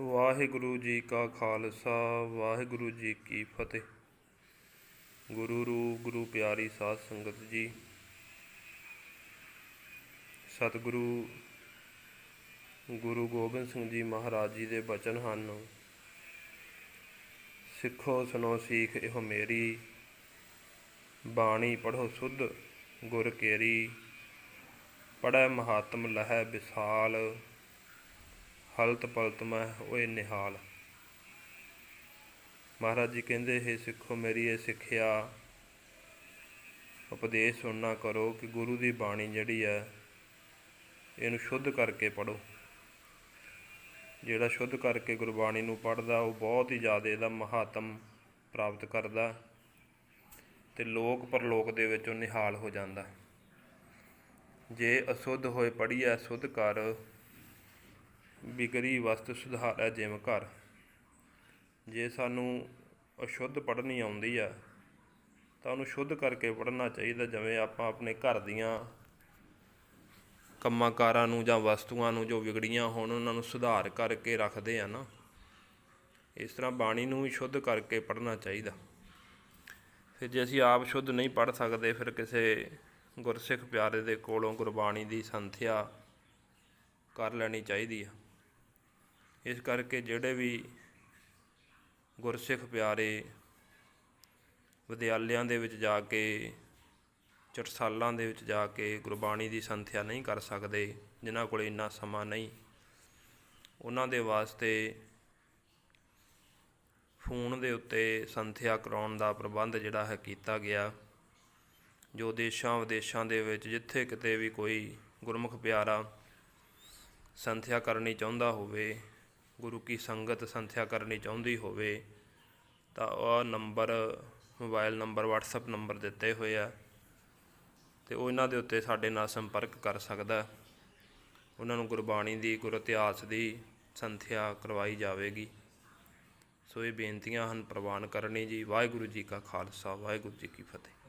ਵਾਹਿਗੁਰੂ ਜੀ ਕਾ ਖਾਲਸਾ, ਵਾਹਿਗੁਰੂ ਜੀ ਕੀ ਫਤਿਹ। ਗੁਰੂ ਰੂਪ, ਗੁਰੂ ਪਿਆਰੀ ਸਾਧ ਸੰਗਤ ਜੀ, ਸਤਿਗੁਰੂ ਗੁਰੂ ਗੋਬਿੰਦ ਸਿੰਘ ਜੀ ਮਹਾਰਾਜ ਜੀ ਦੇ ਬਚਨ ਹਨ। ਸਿੱਖੋ ਸੁਨੋ ਸੀਖ, ਇਹੋ ਮੇਰੀ ਬਾਣੀ, ਪੜ੍ਹੋ ਸੁਧ ਗੁਰ ਕੇਰੀ। ਪੜੈ ਮਹਾਤਮ ਲਹੈ ਵਿਸਾਲ। ਹਲਤ ਪਲਤ ਮੈਂ ਓਏ ਨਿਹਾਲ। ਮਹਾਰਾਜ ਜੀ ਕਹਿੰਦੇ, ਹੈ ਸਿੱਖੋ, ਮੇਰੀ ਇਹ ਸਿੱਖਿਆ। ਉਪਦੇਸ਼ ਸੁਣਨਾ ਕਰੋ ਕਿ ਗੁਰੂ ਦੀ ਬਾਣੀ ਜਿਹੜੀ ਹੈ, ਇਹਨੂੰ ਸ਼ੁੱਧ ਕਰਕੇ ਪੜੋ ਜਿਹੜਾ ਸ਼ੁੱਧ ਕਰਕੇ ਗੁਰਬਾਣੀ ਨੂੰ ਪੜਦਾ ਉਹ ਬਹੁਤ ਹੀ ਜ਼ਿਆਦਾ ਇਹਦਾ ਮਹਾਤਮ ਪ੍ਰਾਪਤ ਕਰਦਾ ਤੇ ਲੋਕ ਪਰਲੋਕ ਦੇ ਵਿੱਚ ਉਹ ਨਿਹਾਲ ਹੋ ਜਾਂਦਾ। ਜੇ ਅਸ਼ੁੱਧ ਹੋਏ ਪੜੀਐ ਸੁਧ ਕਰ ਬਿਗੜੀ ਵਸਤ ਸੁਧਾਰੈ ਜਿਮ ਘਰ। ਜੇ ਸਾਨੂੰ ਅਸ਼ੁੱਧ ਪੜ੍ਹਨੀ ਆਉਂਦੀ ਆ, ਤਾਂ ਉਹਨੂੰ ਸ਼ੁੱਧ ਕਰਕੇ ਪੜ੍ਹਨਾ ਚਾਹੀਦਾ, ਜਿਵੇਂ ਆਪਾਂ ਆਪਣੇ ਘਰ ਦੀਆਂ ਕੰਮਾਂ ਕਾਰਾਂ ਨੂੰ ਜਾਂ ਵਸਤੂਆਂ ਨੂੰ ਜੋ ਵਿਗੜੀਆਂ ਹੋਣ, ਉਹਨਾਂ ਨੂੰ ਸੁਧਾਰ ਕਰਕੇ ਰੱਖਦੇ ਆ ਨਾ। ਇਸ ਤਰ੍ਹਾਂ ਬਾਣੀ ਨੂੰ ਵੀ ਸ਼ੁੱਧ ਕਰਕੇ ਪੜ੍ਹਨਾ ਚਾਹੀਦਾ। ਫਿਰ ਜੇ ਅਸੀਂ ਆਪ ਸ਼ੁੱਧ ਨਹੀਂ ਪੜ੍ਹ ਸਕਦੇ, ਫਿਰ ਕਿਸੇ ਗੁਰਸਿੱਖ ਪਿਆਰੇ ਦੇ ਕੋਲੋਂ ਗੁਰਬਾਣੀ ਦੀ ਸੰਥਿਆ ਕਰ ਲੈਣੀ ਚਾਹੀਦੀ ਆ। ਇਸ ਕਰਕੇ ਜਿਹੜੇ ਵੀ ਗੁਰਸਿੱਖ ਪਿਆਰੇ ਵਿਦਿਆਲਿਆਂ ਦੇ ਵਿੱਚ ਜਾ ਕੇ ਚਟਸਾਲਾਂ ਦੇ ਵਿੱਚ ਜਾ ਕੇ ਗੁਰਬਾਣੀ ਦੀ ਸੰਥਿਆ ਨਹੀਂ ਕਰ ਸਕਦੇ, ਜਿਨ੍ਹਾਂ ਕੋਲ ਇੰਨਾ ਸਮਾਂ ਨਹੀਂ, ਉਹਨਾਂ ਦੇ ਵਾਸਤੇ ਫੋਨ ਦੇ ਉੱਤੇ ਸੰਥਿਆ ਕਰਾਉਣ ਦਾ ਪ੍ਰਬੰਧ ਜਿਹੜਾ ਹੈ ਕੀਤਾ ਗਿਆ, ਜੋ ਦੇਸ਼ਾਂ ਵਿਦੇਸ਼ਾਂ ਦੇ ਵਿੱਚ ਜਿੱਥੇ ਕਿਤੇ ਵੀ ਕੋਈ ਗੁਰਮੁਖ ਪਿਆਰਾ ਸੰਥਿਆ ਕਰਨੀ ਚਾਹੁੰਦਾ ਹੋਵੇ ਗੁਰੂ ਕੀ ਸੰਗਤ ਸੰਥਿਆ ਕਰਨੀ ਚਾਹੁੰਦੀ ਹੋਵੇ, ਤਾਂ ਉਹ number mobile number WhatsApp number ਦਿੱਤੇ ਹੋਏ ਆ ਤੇ ਉਹ ਇਹਨਾਂ ਦੇ ਉੱਤੇ ਸਾਡੇ ਨਾਲ ਸੰਪਰਕ ਕਰ ਸਕਦਾ। ਉਹਨਾਂ ਨੂੰ ਗੁਰਬਾਣੀ ਦੀ, ਗੁਰ ਇਤਿਹਾਸ ਦੀ ਸੰਥਿਆ ਕਰਵਾਈ ਜਾਵੇਗੀ। ਸੋ ਇਹ ਬੇਨਤੀਆਂ ਹਨ ਪ੍ਰਵਾਨ ਕਰਨੀ ਜੀ। ਵਾਹਿਗੁਰੂ ਜੀ ਕਾ ਖਾਲਸਾ, ਵਾਹਿਗੁਰੂ ਜੀ ਕੀ ਫਤਿਹ।